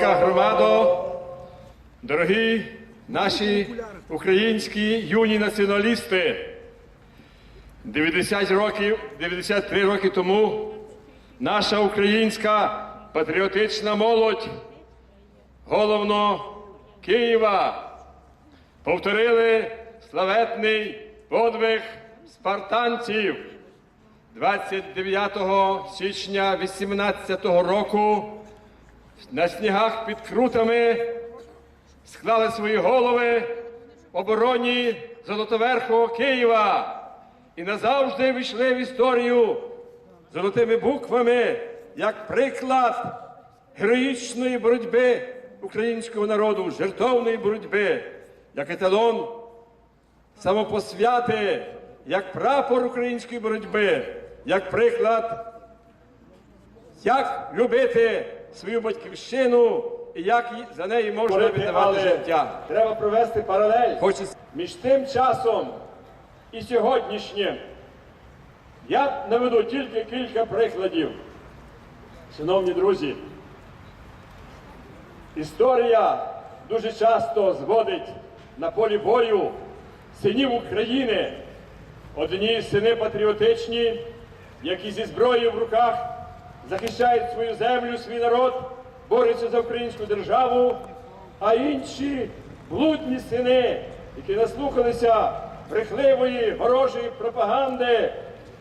На громада, дорогі наші українські юні націоналісти, 90 років, 93 роки тому наша українська патріотична молодь, головно Києва, повторили славетний подвиг спартанців. 29 січня 18 року на снігах під крутами склали свої голови обороні Золотоверхого Києва і назавжди війшли в історію золотими буквами як приклад героїчної боротьби українського народу, жертовної боротьби, як еталон самопосвяти, як прапор української боротьби, як приклад як любити свою батьківщину і як за неї можна віддавати життя. Треба провести паралель Хочеться між тим часом і сьогоднішнім. Я наведу тільки кілька прикладів. Шановні друзі, історія дуже часто зводить на полі бою синів України. Одні сини патріотичні, які зі зброєю в руках захищають свою землю, свій народ, борються за українську державу, а інші блудні сини, які наслухалися брехливої ворожої пропаганди,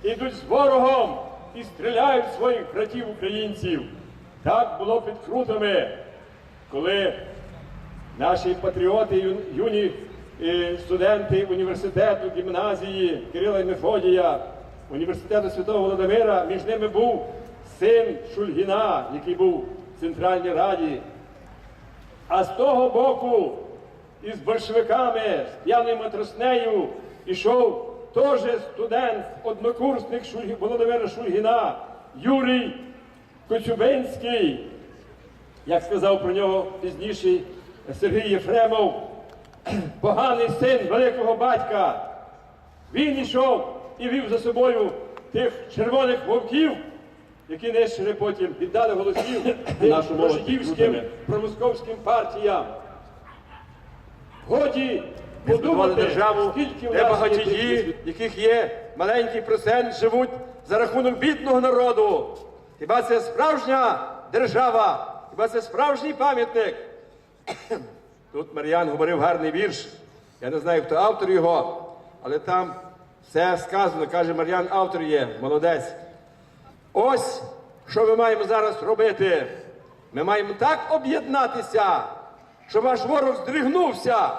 ідуть з ворогом і стріляють своїх братів українців. Так було під крутами, коли Наші патріоти, юні е, студенти університету, гімназії Кирила і Мефодія, університету Святого Володимира, між ними був син Шульгіна, який був в Центральній Раді. А з того боку із большевиками, з п'яною матроснею, ішов теж студент, однокурсник Шульгі- Володимира Шульгіна, Юрій Коцюбинський, як сказав про нього пізніше Сергій Єфремов, поганий син великого батька. Він йшов і вів за собою тих червоних вовків, які нищили потім, віддали голосів рожидівським, підкрутили. промосковським партіям. Годі подумати, державу, скільки в де багатії, яких є маленький процент, живуть за рахунок бідного народу. Хіба це справжня держава? Хіба це справжній пам'ятник? Тут Мар'ян говорив гарний вірш. Я не знаю, хто автор його, але там все сказано, каже Мар'ян, автор є, молодець. Ось що ми маємо зараз робити. Ми маємо так об'єднатися, щоб аж ворог здригнувся.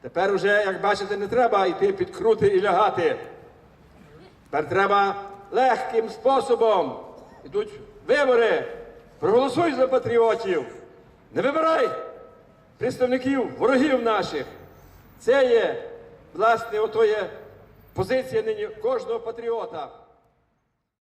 Тепер уже, як бачите, не треба йти під крути і лягати. Тепер треба легким способом. Ідуть вибори. Проголосуй за патріотів. Не вибирай представників ворогів наших. Це є, власне, ото є позиція нині кожного патріота.